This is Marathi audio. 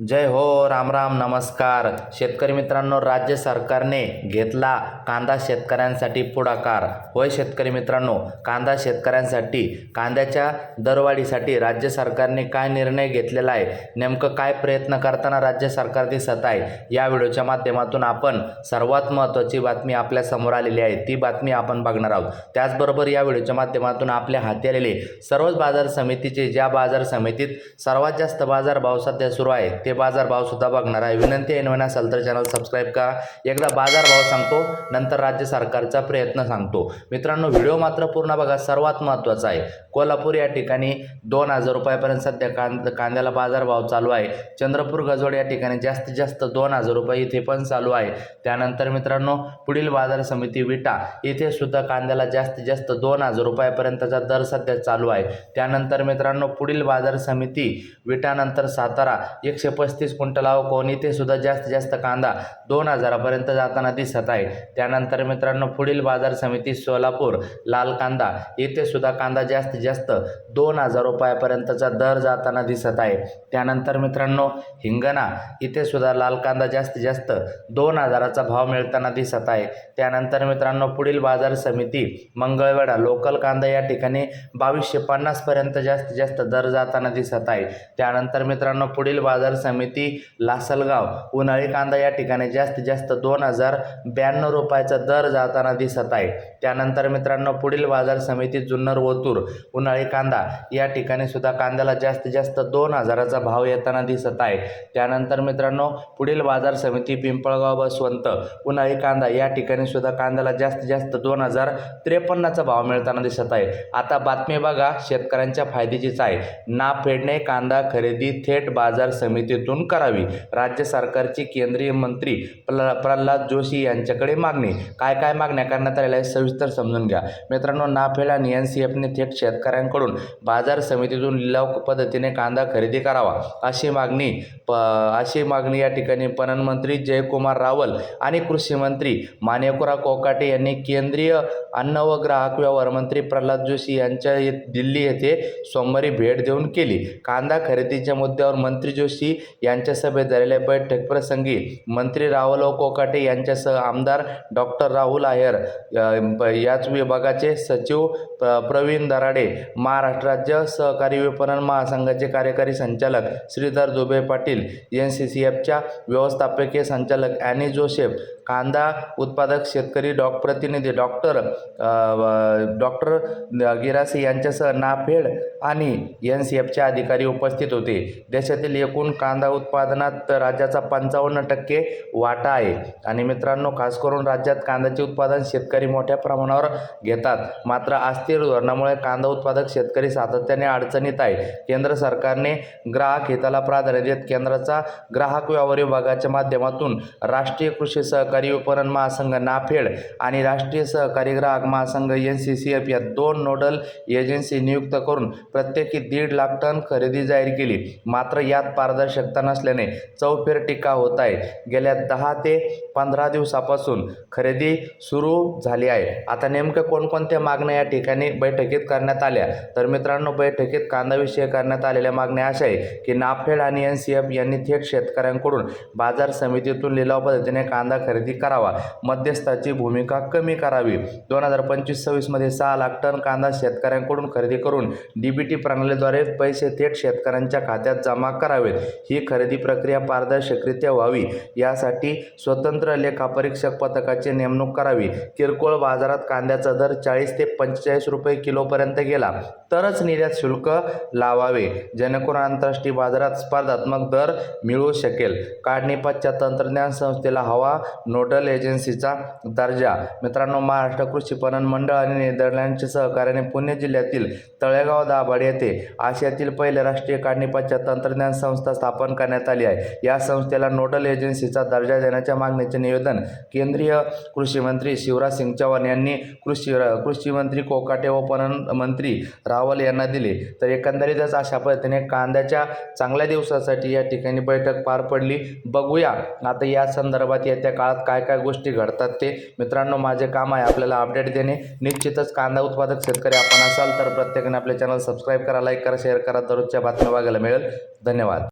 जय हो राम राम नमस्कार. शेतकरी मित्रांनो राज्य सरकारने घेतला कांदा शेतकऱ्यांसाठी पुढाकार. होय शेतकरी मित्रांनो कांदा शेतकऱ्यांसाठी कांद्याच्या दरवाढीसाठी राज्य सरकारने काय निर्णय घेतलेला आहे? नेमकं काय प्रयत्न करताना राज्य सरकार दिसत आहे? या व्हिडिओच्या माध्यमातून आपण सर्वात महत्त्वाची बातमी आपल्यासमोर आलेली आहे. ती बातमी आपण बघणार आहोत. त्याचबरोबर या व्हिडिओच्या माध्यमातून आपल्या हाती आलेले सर्वच बाजार समितीचे ज्या बाजार समितीत सर्वात जास्त बाजार भाव सध्या सुरू आहे ते बाजार बघणार आहे. विनंती आहे नवीन असाल तर चॅनल सबस्क्राईब करा. एकदा बाजार भाव सांगतो नंतर राज्य सरकारचा प्रयत्न सांगतो. मित्रांनो व्हिडिओ मात्र पूर्ण बघा सर्वात महत्त्वाचा आहे. कोल्हापूर या ठिकाणी दोन हजार रुपयापर्यंत सध्या कांद कांद्याला बाजार भाव चालू आहे. चंद्रपूर गजोड या ठिकाणी जास्तीत जास्त दोन हजार रुपये इथे पण चालू आहे. त्यानंतर मित्रांनो पुढील बाजार समिती विटा इथे सुद्धा कांद्याला जास्तीत जास्त दोन हजार रुपयापर्यंतचा दर सध्या चालू आहे. त्यानंतर मित्रांनो पुढील बाजार समिती विटानंतर सातारा एकशे पस्तीस क्विंटलाव कोण इथे सुद्धा जास्तीत जास्त कांदा दोन हजारापर्यंत जाताना दिसत आहे. त्यानंतर मित्रांनो पुढील बाजार समिती सोलापूर लाल कांदा इथे सुद्धा कांदा जास्तीत जास्त दोन हजार रुपयापर्यंतचा दर जाताना दिसत आहे. त्यानंतर मित्रांनो हिंगणा इथे सुद्धा लाल कांदा जास्तीत जास्त दोन हजाराचा भाव मिळताना दिसत आहे. त्यानंतर मित्रांनो पुढील बाजार समिती मंगळवेढा लोकल कांदा या ठिकाणी बावीसशे पन्नासपर्यंत जास्तीत जास्त दर जाताना दिसत आहे. त्यानंतर मित्रांनो पुढील बाजार समिती समिती लासलगाव उन्हाळी कांदा या ठिकाणी जास्तीत जास्त दोन हजार ब्याण्णव रुपयाचा दर जाताना दिसत आहे. त्यानंतर मित्रांनो पुढील बाजार समिती जुन्नर ओतूर उन्हाळी कांदा या ठिकाणी सुद्धा कांद्याला जास्तीत जास्त दोन हजाराचा भाव येताना दिसत आहे. त्यानंतर मित्रांनो पुढील बाजार समिती पिंपळगाव बसवंत उन्हाळी कांदा या ठिकाणी सुद्धा कांद्याला जास्तीत जास्त दोन हजार त्रेपन्नचा भाव मिळताना दिसत आहे. आता बातमी बघा शेतकऱ्यांच्या फायद्याचीच आहे. ना फेडणे कांदा खरेदी थेट बाजार समिती समितीतून करावी. राज्य सरकारची केंद्रीय मंत्री प्र प्रल्हाद जोशी यांच्याकडे मागणी. काय काय मागण्या करण्यात आलेल्या आहेत सविस्तर समजून घ्या. मित्रांनो नाफेड आणि एन सी एफने थेट शेतकऱ्यांकडून बाजार समितीतून लिलाव पद्धतीने कांदा खरेदी करावा अशी मागणी प अशी मागणी या ठिकाणी पणन मंत्री जयकुमार रावल आणि कृषी मंत्री मानेकुरा कोकाटे यांनी केंद्रीय अन्न व ग्राहक व्यवहार मंत्री प्रल्हाद जोशी यांच्या ये- दिल्ली येथे सोमवारी भेट देऊन केली. कांदा खरेदीच्या मुद्द्यावर मंत्री जोशी यांच्या सभेत झालेल्या बैठक प्रसंगी मंत्री रावल कोकाटे यांच्यासह आमदार डॉक्टर राहुल आहेर याच विभागाचे सचिव प्रवीण दराडे महाराष्ट्र राज्य सहकारी विपणन महासंघाचे कार्यकारी संचालक Shridhar Dube Patil N C C एफच्या व्यवस्थापकीय संचालक ॲनी जोसेफ कांदा उत्पादक शेतकरी डॉ प्रतिनिधी डॉक्टर डॉक्टर गिरासे यांच्यासह नाफेड आणि एन सी एफचे अधिकारी उपस्थित होते. देशातील एकूण कांदा उत्पादनात राज्याचा पंचावन्न टक्के वाटा आहे. आणि मित्रांनो खास करून राज्यात कांद्याचे उत्पादन शेतकरी मोठ्या प्रमाणावर घेतात. मात्र अस्थिर धोरणामुळे कांदा उत्पादक शेतकरी सातत्याने अडचणीत आहे. केंद्र सरकारने ग्राहक हिताला प्राधान्य देत केंद्राचा ग्राहक व्यवहार विभागाच्या माध्यमातून राष्ट्रीय कृषी सहकारी विपणन महासंघ नाफेड आणि राष्ट्रीय सहकारी ग्राहक महासंघ एन सी सी एफ या दोन नोडल एजन्सी नियुक्त करून प्रत्येकी दीड लाख टन खरेदी जाहीर केली. मात्र यात पारदर्शकता नसल्याने चौफेर टीका होत आहे. गेल्या दहा ते पंधरा दिवसापासून खरेदी सुरू झाली आहे. आता नेमक्या कोणकोणत्या मागण्या या ठिकाणी बैठकीत करण्यात आल्या? तर मित्रांनो बैठकीत कांदाविषयी करण्यात आलेल्या मागण्या अशा आहे की नाफेड आणि एन सी एफ यांनी थेट शेतकऱ्यांकडून बाजार समितीतून लिलाव पद्धतीने कांदा खरेदी खरेदी करावा. मध्यस्थाची भूमिका कमी करावी. दोन हजार पंचवीस सव्वीसमध्ये सहा लाख टन कांदा शेतकऱ्यांकडून खरेदी करून डी बी टी प्रणालीद्वारे पैसे थेट शेतकऱ्यांच्या खात्यात जमा करावेत. ही खरेदी प्रक्रिया पारदर्शकरित्या व्हावी. यासाठी स्वतंत्र लेखापरीक्षक पथकाची नेमणूक करावी. किरकोळ बाजारात कांद्याचा दर चाळीस ते पंचेचाळीस रुपये किलोपर्यंत गेला. तरच निर्यात शुल्क लावावे. जेणेकरून आंतरराष्ट्रीय बाजारात स्पर्धात्मक दर मिळू शकेल. काढणी तंत्रज्ञान संस्थेला हवा नोडल एजन्सीचा दर्जा. मित्रांनो महाराष्ट्र कृषी पणन मंडळ आणि नेदरलँडच्या सहकार्याने पुणे जिल्ह्यातील तळेगाव दाभाड येथे आशियातील पहिले राष्ट्रीय काढणीपाच्या तंत्रज्ञान संस्था स्थापन करण्यात आली आहे. या संस्थेला नोडल एजन्सीचा दर्जा देण्याच्या मागणीचे निवेदन केंद्रीय कृषी मंत्री शिवराज सिंग चौहान यांनी कृषी कृषी मंत्री कोकाटे व पणन मंत्री रावल यांना दिले. तर एकंदरीतच अशा पद्धतीने कांद्याच्या चांगल्या दिवसासाठी या ठिकाणी बैठक पार पडली. बघूया. आता या संदर्भात येत्या काळात काय काय गोष्टी घडतात ते मित्रांनो माझे काम आहे आपल्याला अपडेट देणे. निश्चितच कांदा उत्पादक शेतकरी आपण असाल तर प्रत्येकाने आपले चॅनल सबस्क्राईब करा लाईक करा शेअर करा. दररोजच्या बातम्या बघायला मिळेल. धन्यवाद.